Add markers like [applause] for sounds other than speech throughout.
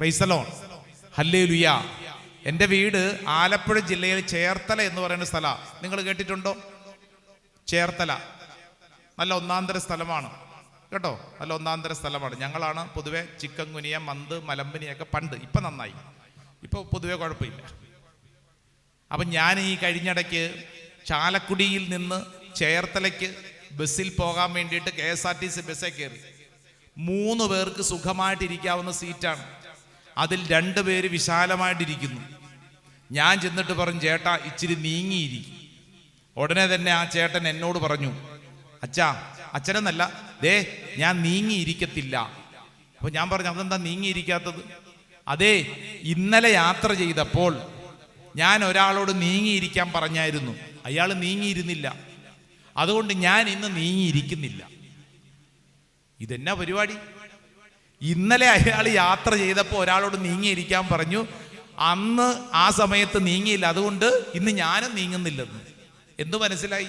പ്രൈസലോൺ ഹല്ലേ ലുയ എന്റെ വീട് ആലപ്പുഴ ജില്ലയിൽ ചേർത്തല എന്ന് പറയുന്ന സ്ഥലമാണ് നിങ്ങൾ കേട്ടിട്ടുണ്ടോ? ചേർത്തല. നല്ല ഒന്നാന്തര സ്ഥലമാണ്. കേട്ടോ? നല്ല ഒന്നാന്തര സ്ഥലമാണ്. ഞങ്ങളാണ് പൊതുവെ ചിക്കൻ കുനിയ മന്ത് മലമ്പനിയൊക്കെ പണ്ട് ഇപ്പം നന്നായി. ഇപ്പോൾ പൊതുവെ കുഴപ്പമില്ല. അപ്പം ഞാൻ ഈ കഴിഞ്ഞിടയ്ക്ക് ചാലക്കുടിയിൽ നിന്ന് ചേർത്തലയ്ക്ക് ബസ്സിൽ പോകാൻ വേണ്ടിയിട്ട് K S R T C ബസ്സിൽ കയറി. മൂന്ന് പേർക്ക് സുഖമായിട്ടിരിക്കാവുന്ന സീറ്റാണ്. അതിൽ രണ്ട് പേര് വിശാലമായിട്ടിരിക്കുന്നു. ഞാൻ ചെന്നിട്ട് പറഞ്ഞു ചേട്ടാ ഇച്ചിരി നീങ്ങിയിരിക്കും. ഉടനെ തന്നെ ആ ചേട്ടൻ എന്നോട് പറഞ്ഞു അച്ഛാ അച്ഛനെന്നല്ല ദേ ഞാൻ നീങ്ങിയിരിക്കത്തില്ല. അപ്പൊ ഞാൻ പറഞ്ഞു അതെന്താ നീങ്ങിയിരിക്കാത്തത്? അതെ ഇന്നലെ യാത്ര ചെയ്തപ്പോൾ ഞാൻ ഒരാളോട് നീങ്ങിയിരിക്കാൻ പറഞ്ഞായിരുന്നു. അയാൾ നീങ്ങിയിരുന്നില്ല. അതുകൊണ്ട് ഞാൻ ഇന്ന് നീങ്ങിയിരിക്കുന്നില്ല. ഇതെന്നാ പരിപാടി? ഇന്നലെ അയാൾ യാത്ര ചെയ്തപ്പോൾ ഒരാളോട് നീങ്ങിയിരിക്കാൻ പറഞ്ഞു അന്ന് ആ സമയത്ത് നീങ്ങിയില്ല അതുകൊണ്ട് ഇന്ന് ഞാനും നീങ്ങുന്നില്ലെന്ന്. എന്തു മനസ്സിലായി?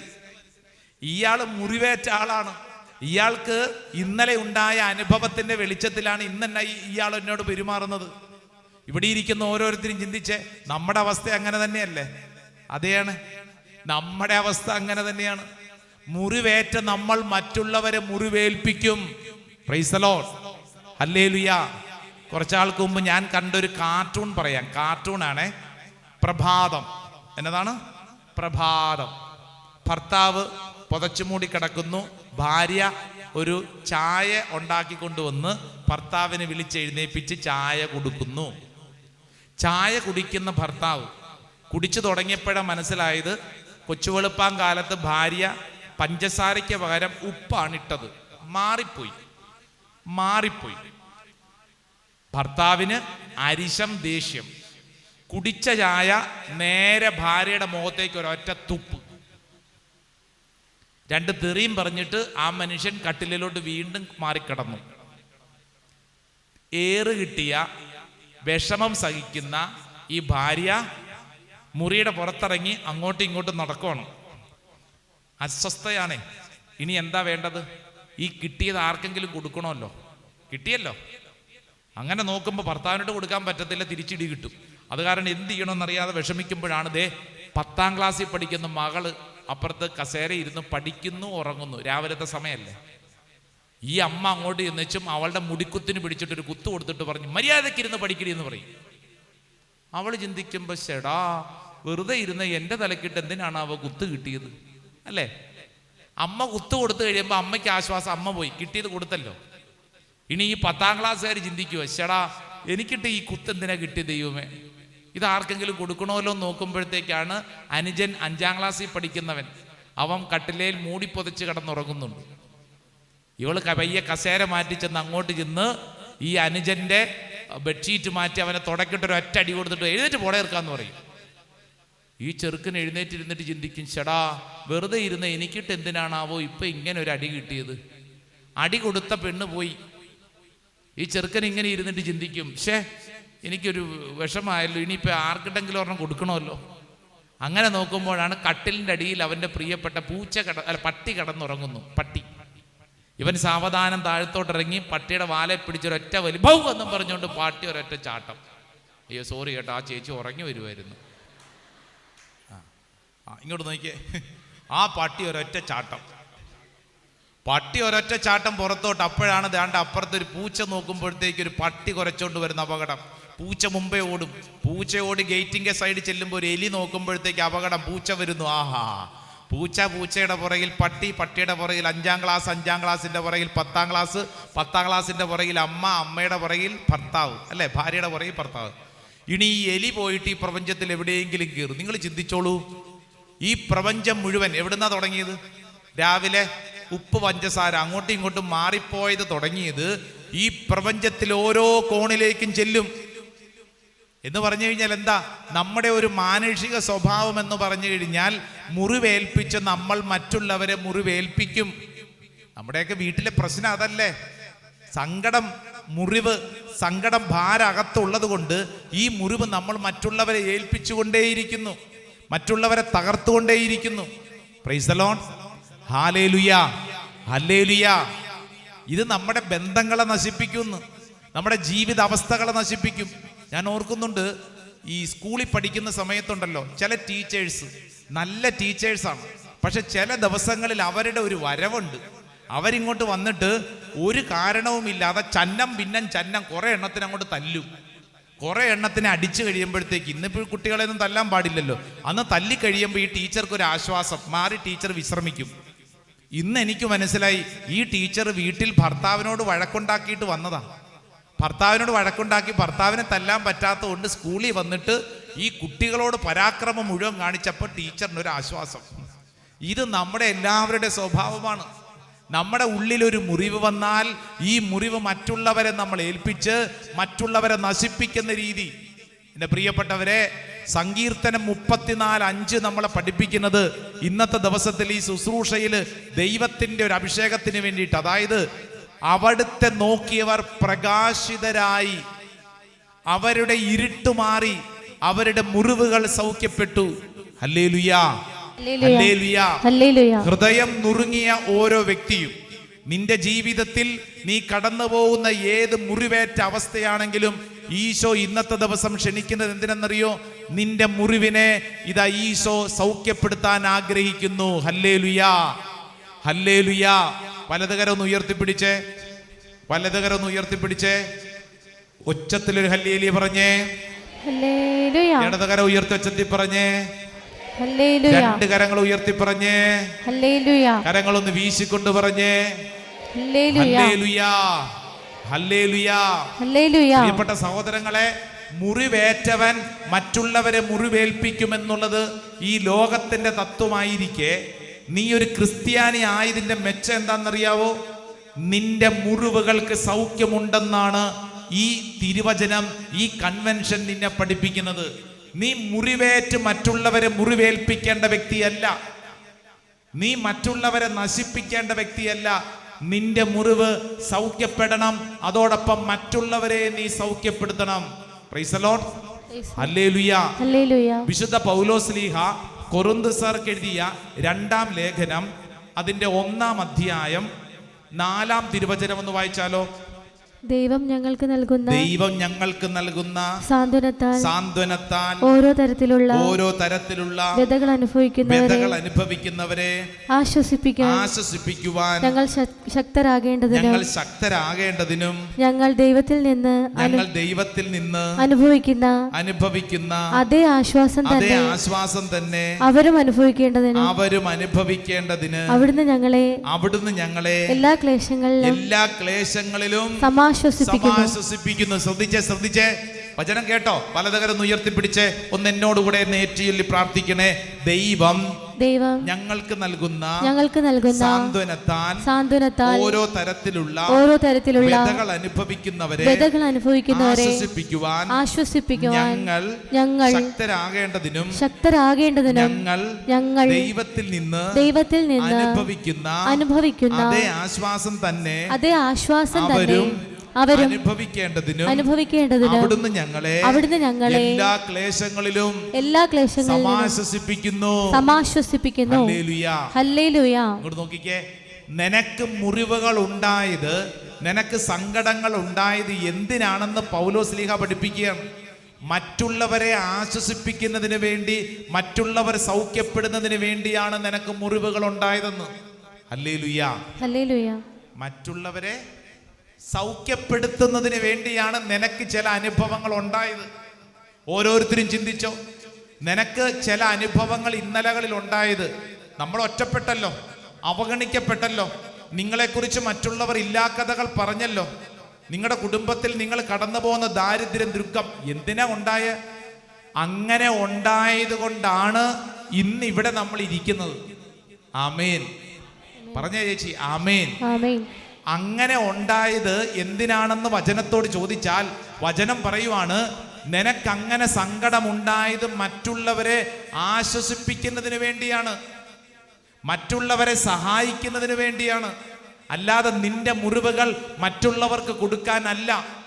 ഇയാൾ മുറിവേറ്റ ആളാണ്. ഇയാൾക്ക് ഇന്നലെ ഉണ്ടായ അനുഭവത്തിന്റെ വെളിച്ചത്തിലാണ് ഇന്നെന്നെ ഇയാൾ എന്നോട് പെരുമാറുന്നത്. ഇവിടെ ഇരിക്കുന്ന ഓരോരുത്തരും ചിന്തിച്ചേ നമ്മുടെ അവസ്ഥ അങ്ങനെ തന്നെയല്ലേ? അതെയാണ്. നമ്മുടെ അവസ്ഥ അങ്ങനെ തന്നെയാണ്. മുറിവേറ്റ നമ്മൾ മറ്റുള്ളവരെ മുറിവേൽപ്പിക്കും. പ്രൈസലോ അല്ലേ ലുയ കുറച്ചാൾക്ക് മുമ്പ് ഞാൻ കണ്ടൊരു കാർട്ടൂൺ പറയാം. ആണ് പ്രഭാതം. എന്നതാണ്? പ്രഭാതം. ഭർത്താവ് പുതച്ചു മൂടി കിടക്കുന്നു. ഭാര്യ ഒരു ചായ ഉണ്ടാക്കി കൊണ്ടുവന്ന് ഭർത്താവിനെ വിളിച്ചെഴുന്നേപ്പിച്ച് ചായ കൊടുക്കുന്നു. ചായ കുടിക്കുന്ന ഭർത്താവ് കുടിച്ചു തുടങ്ങിയപ്പോഴാണ് മനസ്സിലായത് കൊച്ചുവെളുപ്പാൻ കാലത്ത് ഭാര്യ പഞ്ചസാരയ്ക്ക് പകരം ഉപ്പാണ് ഇട്ടത്. മാറിപ്പോയി. മാറിപ്പോയി. ഭർത്താവിന് അരിശം ദേഷ്യം. കുടിച്ച ചായ നേരെ ഭാര്യയുടെ മുഖത്തേക്ക് ഒരൊറ്റ തുപ്പ്. രണ്ട് തെറിയും പറഞ്ഞിട്ട് ആ മനുഷ്യൻ കട്ടിലിലോട്ട് വീണ്ടും മാറിക്കിടന്നു. ഏറ് കിട്ടിയ വിഷമം സഹിക്കുന്ന ഈ ഭാര്യ മുറിയുടെ പുറത്തിറങ്ങി അങ്ങോട്ടും ഇങ്ങോട്ടും നടക്കുവാണ്. അസ്വസ്ഥയാണേ. ഇനി എന്താ വേണ്ടത്? ഈ കിട്ടിയത് ആർക്കെങ്കിലും കൊടുക്കണമല്ലോ. കിട്ടിയല്ലോ. അങ്ങനെ നോക്കുമ്പോൾ ഭർത്താവിനോട് കൊടുക്കാൻ പറ്റത്തില്ല തിരിച്ചിടി കിട്ടും. അത് കാരണം എന്ത് ചെയ്യണമെന്നറിയാതെ വിഷമിക്കുമ്പോഴാണ് ദേ പത്താം ക്ലാസ്സിൽ പഠിക്കുന്ന മകൾ അപ്പുറത്ത് കസേര ഇരുന്ന് പഠിക്കുന്നു ഉറങ്ങുന്നു. രാവിലത്തെ സമയമല്ലേ? ഈ അമ്മ അങ്ങോട്ട് ചെന്നുവെച്ചും അവളുടെ മുടിക്കുത്തിന് പിടിച്ചിട്ട് ഒരു കുത്തു കൊടുത്തിട്ട് പറഞ്ഞു മര്യാദയ്ക്ക് ഇരുന്ന് പഠിക്കടി എന്ന് പറയും. അവൾ ചിന്തിക്കുമ്പോൾ ചേടാ വെറുതെ ഇരുന്ന് എന്റെ തലക്കിട്ട് എന്തിനാണ് അവ കുത്ത് കിട്ടിയത്? അല്ലേ? അമ്മ കുത്തു കൊടുത്തു കഴിയുമ്പോൾ അമ്മയ്ക്ക് ആശ്വാസം അമ്മ പോയി. കിട്ടിയത് കൊടുത്തല്ലോ. ഇനി ഈ പത്താം ക്ലാസ്സുകാർ ചിന്തിക്കുവോ ശടാ എനിക്കിട്ട് ഈ കുത്തെന്തിനാ കിട്ടിയ ദൈവമേ? ഇത് ആർക്കെങ്കിലും കൊടുക്കണമല്ലോ നോക്കുമ്പോഴത്തേക്കാണ് അനുജൻ അഞ്ചാം ക്ലാസ്സിൽ പഠിക്കുന്നവൻ. അവൻ കട്ടിലയിൽ മൂടിപ്പൊതച്ച് കിടന്നുറങ്ങുന്നുണ്ട്. ഇവൾ ക- പയ്യെ കസേര മാറ്റി ചെന്ന് അങ്ങോട്ട് ചെന്ന് ഈ അനുജന്റെ ബെഡ്ഷീറ്റ് മാറ്റി അവനെ തുടക്കിട്ട് ഒരു ഒറ്റ അടി കൊടുത്തിട്ട് എഴുന്നേറ്റ് പോടെ ഇറക്കാന്ന് പറയും. ഈ ചെറുക്കൻ എഴുന്നേറ്റിരുന്നിട്ട് ചിന്തിക്കും ചേടാ വെറുതെ ഇരുന്ന് എനിക്കിട്ട് എന്തിനാണാവോ ഇപ്പൊ ഇങ്ങനെ ഒരു അടി കിട്ടിയത്? അടി കൊടുത്ത പെണ്ണ് പോയി. ഈ ചെറുക്കൻ ഇങ്ങനെ ഇരുന്നിട്ട് ചിന്തിക്കും ഷേ എനിക്കൊരു വിഷമായല്ലോ ഇനിയിപ്പോൾ ആർക്കിട്ടെങ്കിലും ഒരെണ്ണം കൊടുക്കണമല്ലോ. അങ്ങനെ നോക്കുമ്പോഴാണ് കട്ടിലിന്റെ അടിയിൽ അവന്റെ പ്രിയപ്പെട്ട പൂച്ച കട അല്ല പട്ടി കടന്നുറങ്ങുന്നു പട്ടി. ഇവൻ സാവധാനം താഴത്തോട്ടിറങ്ങി പട്ടിയുടെ വാലെ പിടിച്ചൊരൊറ്റ വലി ഭൗ എന്നും പറഞ്ഞുകൊണ്ട് പാട്ടി ഒരൊറ്റ ചാട്ടം. അയ്യോ സോറി കേട്ടോ ആ ചേച്ചി ഉറങ്ങി വരുമായിരുന്നു ആ, ഇങ്ങോട്ട് നോക്കിയേ. [laughs] ആ പട്ടി ഒരൊറ്റ ചാട്ടം. പട്ടി ഒരൊറ്റ ചാട്ടം പുറത്തോട്ട്. അപ്പോഴാണ് ദാണ്ട് അപ്പുറത്ത് ഒരു പൂച്ച നോക്കുമ്പോഴത്തേക്ക് ഒരു പട്ടി കുറച്ചോണ്ട് വരുന്ന അപകടം. പൂച്ച മുമ്പേ ഓടും. പൂച്ച ഓടി ഗേറ്റിന്റെ സൈഡിൽ ചെല്ലുമ്പോൾ ഒരു എലി നോക്കുമ്പോഴത്തേക്ക് അപകടം. പൂച്ച വരുന്നു. ആഹാ. പൂച്ച പൂച്ചയുടെ പുറകിൽ പട്ടി പട്ടിയുടെ പുറകിൽ അഞ്ചാം ക്ലാസ് അഞ്ചാം ക്ലാസ്സിന്റെ പുറകിൽ പത്താം ക്ലാസ് പത്താം ക്ലാസ്സിന്റെ പുറകിൽ അമ്മ അമ്മയുടെ പുറകിൽ ഭർത്താവ്. അല്ലേ? ഭാര്യയുടെ പുറകിൽ ഭർത്താവ്. ഇനി ഈ എലി പോയിട്ട് ഈ പ്രപഞ്ചത്തിൽ എവിടെയെങ്കിലും കയറും. നിങ്ങൾ ചിന്തിച്ചോളൂ. ഈ പ്രപഞ്ചം മുഴുവൻ എവിടുന്നാ തുടങ്ങിയത്? രാവിലെ ഉപ്പ് പഞ്ചസാര അങ്ങോട്ടും ഇങ്ങോട്ടും മാറിപ്പോയത് തുടങ്ങിയത് ഈ പ്രപഞ്ചത്തിൽ ഓരോ കോണിലേക്കും ചെല്ലും. എന്ന് പറഞ്ഞു കഴിഞ്ഞാൽ എന്താ? നമ്മുടെ ഒരു മാനുഷിക സ്വഭാവം എന്ന് പറഞ്ഞു കഴിഞ്ഞാൽ മുറിവേൽപ്പിച്ച് നമ്മൾ മറ്റുള്ളവരെ മുറിവേൽപ്പിക്കും. നമ്മുടെയൊക്കെ വീട്ടിലെ പ്രശ്നം അതല്ലേ? സങ്കടം മുറിവ് സങ്കടം ഭാരകത്തുള്ളത് കൊണ്ട് ഈ മുറിവ് നമ്മൾ മറ്റുള്ളവരെ ഏൽപ്പിച്ചുകൊണ്ടേയിരിക്കുന്നു. മറ്റുള്ളവരെ തകർത്തുകൊണ്ടേയിരിക്കുന്നു. പ്രൈസലോൺ ഇത് നമ്മുടെ ബന്ധങ്ങളെ നശിപ്പിക്കുന്നു. നമ്മുടെ ജീവിത അവസ്ഥകളെ നശിപ്പിക്കും. ഞാൻ ഓർക്കുന്നുണ്ട് ഈ സ്കൂളിൽ പഠിക്കുന്ന സമയത്തുണ്ടല്ലോ ചില ടീച്ചേഴ്സ് നല്ല ടീച്ചേഴ്സാണ് പക്ഷെ ചില ദിവസങ്ങളിൽ അവരുടെ ഒരു വരവുണ്ട്. അവരിങ്ങോട്ട് വന്നിട്ട് ഒരു കാരണവുമില്ലാതെ ചന്നം ഭിന്നം ചന്നം കുറെ എണ്ണത്തിന് അങ്ങോട്ട് തല്ലും. കുറെ എണ്ണത്തിനെ അടിച്ചു കഴിയുമ്പോഴത്തേക്ക് ഇന്നിപ്പോൾ കുട്ടികളെയൊന്നും തല്ലാൻ പാടില്ലല്ലോ. അന്ന് തല്ലി കഴിയുമ്പോൾ ഈ ടീച്ചർക്ക് ഒരു ആശ്വാസം. മാറി ടീച്ചർ വിശ്രമിക്കും. ഇന്ന് എനിക്ക് മനസ്സിലായി ഈ ടീച്ചർ വീട്ടിൽ ഭർത്താവിനോട് വഴക്കുണ്ടാക്കിയിട്ട് വന്നതാ. ഭർത്താവിനോട് വഴക്കുണ്ടാക്കി ഭർത്താവിനെ തല്ലാൻ പറ്റാത്തതുകൊണ്ട് സ്കൂളിൽ വന്നിട്ട് ഈ കുട്ടികളോട് പരാക്രമം മുഴുവൻ കാണിച്ചപ്പോൾ ടീച്ചറിന് ഒരു ആശ്വാസം. ഇത് നമ്മുടെ എല്ലാവരുടെ സ്വഭാവമാണ്. നമ്മുടെ ഉള്ളിലൊരു മുറിവ് വന്നാൽ ഈ മുറിവ് മറ്റുള്ളവരെ നമ്മൾ ഏൽപ്പിച്ച് മറ്റുള്ളവരെ നശിപ്പിക്കുന്ന രീതി. എന്റെ പ്രിയപ്പെട്ടവരെ സങ്കീർത്തനം മുപ്പത്തിനാല് അഞ്ച് നമ്മളെ പഠിപ്പിക്കുന്നത് ഇന്നത്തെ ദിവസത്തിൽ ഈ ശുശ്രൂഷയിൽ ദൈവത്തിന്റെ ഒരു അഭിഷേകത്തിന് വേണ്ടിയിട്ട്. അതായത് അവിടുത്തെ നോക്കിയവർ പ്രകാശിതരായി. അവരുടെ ഇരുട്ട് മാറി. അവരുടെ മുറിവുകൾ സൗഖ്യപ്പെട്ടു. ഹല്ലേലൂയ. ഹല്ലേലൂയ. ഹൃദയം നുറുങ്ങിയ ഓരോ വ്യക്തിയും. നിന്റെ ജീവിതത്തിൽ നീ കടന്നു പോകുന്ന ഏത് മുറിവേറ്റ അവസ്ഥയാണെങ്കിലും ഈശോ ഇന്നത്തെ ദിവസം ക്ഷണിക്കുന്നത് എന്തിനെന്നറിയോ? നിന്റെ മുറിവിനെ ഇതാ ഈശോ സൗഖ്യപ്പെടുത്താൻ ആഗ്രഹിക്കുന്നു. ഹല്ലേ ലുയാ ഹല്ലേ ലുയാ വലതുകരം ഒന്ന് ഉയർത്തിപ്പിടിച്ചേ. വലതുകരം ഒന്ന് ഉയർത്തിപ്പിടിച്ചേ. ഉച്ചത്തിലൊരു ഹല്ലേലി പറഞ്ഞേ. ഹല്ലേലൂയ. ഇടതുകരം ഉയർത്തി ഉച്ചത്തിൽ പറഞ്ഞേ. രണ്ട് കരങ്ങൾ ഉയർത്തി പറഞ്ഞേ. കരങ്ങളൊന്ന് വീശിക്കൊണ്ട് പറഞ്ഞേ. ഹല്ലേലൂയ. പ്രിയപ്പെട്ട സഹോദരങ്ങളെ മുറിവേറ്റവൻ മറ്റുള്ളവരെ മുറിവേൽപ്പിക്കുമെന്നുള്ളത് ഈ ലോകത്തിന്റെ തത്വമായിരിക്കെ. നീ ഒരു ക്രിസ്ത്യാനി ആയതിന്റെ മെച്ചം എന്താണെന്നറിയാവോ? നിന്റെ മുറിവുകൾക്ക് സൗഖ്യമുണ്ടെന്നാണ് ഈ തിരുവചനം ഈ കൺവെൻഷൻ നിന്നെ പഠിപ്പിക്കുന്നത്. നീ മുറിവേറ്റ് മറ്റുള്ളവരെ മുറിവേൽപ്പിക്കേണ്ട വ്യക്തിയല്ല. നീ മറ്റുള്ളവരെ നശിപ്പിക്കേണ്ട വ്യക്തിയല്ല. നിന്റെ മുറിവ് സൗഖ്യപ്പെടണം. അതോടൊപ്പം മറ്റുള്ളവരെ നീ സൗഖ്യപ്പെടുത്തണം. വിശുദ്ധ പൗലോസ്ലീഹ കൊറുന്തുസാർക്ക് എഴുതിയ രണ്ടാം ലേഖനം അതിന്റെ ഒന്നാം അധ്യായം നാലാം തിരുവചനം എന്ന് വായിച്ചാലോ? ദൈവം ഞങ്ങൾക്ക് നൽകുന്ന ദൈവം ഞങ്ങൾക്ക് നൽകുന്ന സാന്ത്വനത്താൽ സാന്ത്വനത്താൽ ഓരോ തരത്തിലുള്ള ഓരോ തരത്തിലുള്ള വ്യതകൾ അനുഭവിക്കുന്നവരെ അനുഭവിക്കുന്നവരെ ആശ്വസിപ്പിക്കാൻ ആശ്വസിപ്പിക്കുവാൻ ഞങ്ങൾ ശക്തരാകേണ്ടതിനും ഞങ്ങൾ ശക്തരാകേണ്ടതിനും ഞങ്ങൾ ദൈവത്തിൽ നിന്ന് ഞങ്ങൾ ദൈവത്തിൽ നിന്ന് അനുഭവിക്കുന്ന അനുഭവിക്കുന്ന അതേ ആശ്വാസം അതേ തന്നെ ആശ്വാസം തന്നെ അവരും അനുഭവിക്കേണ്ടതിന് അവരും അനുഭവിക്കേണ്ടതിന് അവിടുന്ന് ഞങ്ങളെ അവിടുന്ന് ഞങ്ങളെ എല്ലാ ക്ലേശങ്ങളിലും എല്ലാ ക്ലേശങ്ങളിലും സമാശ്വസിപ്പിക്കുന്നു സമാശ്വസിപ്പിക്കുന്നു. ശ്രദ്ധിച്ചേ ശ്രദ്ധിച്ചേ. വചനം കേട്ടോ. പലതകരം ഉയർത്തിപ്പിടിച്ച് ഒന്ന് എന്നോടുകൂടെ എന്നെ ഏറ്റുചൊല്ലി പ്രാർത്ഥിക്കണേ. ദൈവം ദൈവം ഞങ്ങൾക്ക് നൽകുന്ന ഞങ്ങൾക്ക് നൽകുന്ന സാന്ത്വനത്താൽ സാന്ത്വനത്താൽ ഓരോ തരത്തിലുള്ള ഓരോ തരത്തിലുള്ള വ്യതകൾ അനുഭവിക്കുന്നവരെ വ്യതകൾ അനുഭവിക്കുന്നവരെ ആശ്വസിപ്പിക്കുവാൻ ആശ്വസിപ്പിക്കുവാൻ ഞങ്ങൾ ഞങ്ങൾ ശക്തരാകേണ്ടതിനും ശക്തരാകേണ്ടതിനും ഞങ്ങൾ ഞങ്ങൾ ദൈവത്തിൽ നിന്ന് ദൈവത്തിൽ നിന്ന് അനുഭവിക്കുന്ന അനുഭവിക്കുന്ന അതേ ആശ്വാസം തന്നെ അതേ ആശ്വാസം തന്നെ അവരും അനുഭവിക്കേണ്ടതിനും അനുഭവിക്കേണ്ടതിനും അവിടുന്ന് ഞങ്ങളെ അവിടുന്ന് ഞങ്ങളെ എല്ലാ ക്ലേശങ്ങളിലും എല്ലാ ക്ലേശങ്ങളിലും സമാശ്വസിപ്പിക്കുന്നു. സമാശ്വസിപ്പിക്കുന്നു. ഹല്ലേലൂയ. ഇങ്ങോട്ട് നോക്കിക്കേ. നിനക്ക് മുറിവുകൾ ഉണ്ടായത് നിനക്ക് സങ്കടങ്ങൾ ഉണ്ടായത് എന്തിനാണെന്ന് പൗലോസ്ലീഹ പഠിപ്പിക്കുകയാണ്. മറ്റുള്ളവരെ ആശ്വസിപ്പിക്കുന്നതിന് വേണ്ടി മറ്റുള്ളവർ സൗഖ്യപ്പെടുന്നതിന് വേണ്ടിയാണ് നിനക്ക് മുറിവുകൾ ഉണ്ടായതെന്ന്. അല്ലേ ലുയ്യ മറ്റുള്ളവരെ സൗഖ്യപ്പെടുത്തുന്നതിന് വേണ്ടിയാണ് നിനക്ക് ചില അനുഭവങ്ങൾ ഉണ്ടായത്. ഓരോരുത്തരും ചിന്തിച്ചോ? നിനക്ക് ചില അനുഭവങ്ങൾ ഇന്നലകളിൽ ഉണ്ടായത്. നമ്മൾ ഒറ്റപ്പെട്ടല്ലോ? അവഗണിക്കപ്പെട്ടല്ലോ? നിങ്ങളെക്കുറിച്ച് മറ്റുള്ളവർ ഇല്ലാക്കഥകൾ പറഞ്ഞല്ലോ? നിങ്ങളുടെ കുടുംബത്തിൽ നിങ്ങൾ കടന്നു പോകുന്ന ദാരിദ്ര്യം ദുഃഖം എന്തിനാ ഉണ്ടായ? അങ്ങനെ ഉണ്ടായത് കൊണ്ടാണ് ഇന്ന് ഇവിടെ നമ്മൾ ഇരിക്കുന്നത്. ആമേൻ. പറഞ്ഞ ചേച്ചി ആമേൻ. അങ്ങനെ ഉണ്ടായത് എന്തിനാണെന്ന് വചനത്തോട് ചോദിച്ചാൽ വചനം പറയുവാണ് നിനക്കങ്ങനെ സങ്കടമുണ്ടായത് മറ്റുള്ളവരെ ആശ്വസിപ്പിക്കുന്നതിന് വേണ്ടിയാണ്. മറ്റുള്ളവരെ സഹായിക്കുന്നതിന് വേണ്ടിയാണ്. അല്ലാതെ നിന്റെ മുറിവുകൾ മറ്റുള്ളവർക്ക് കൊടുക്കാനല്ല.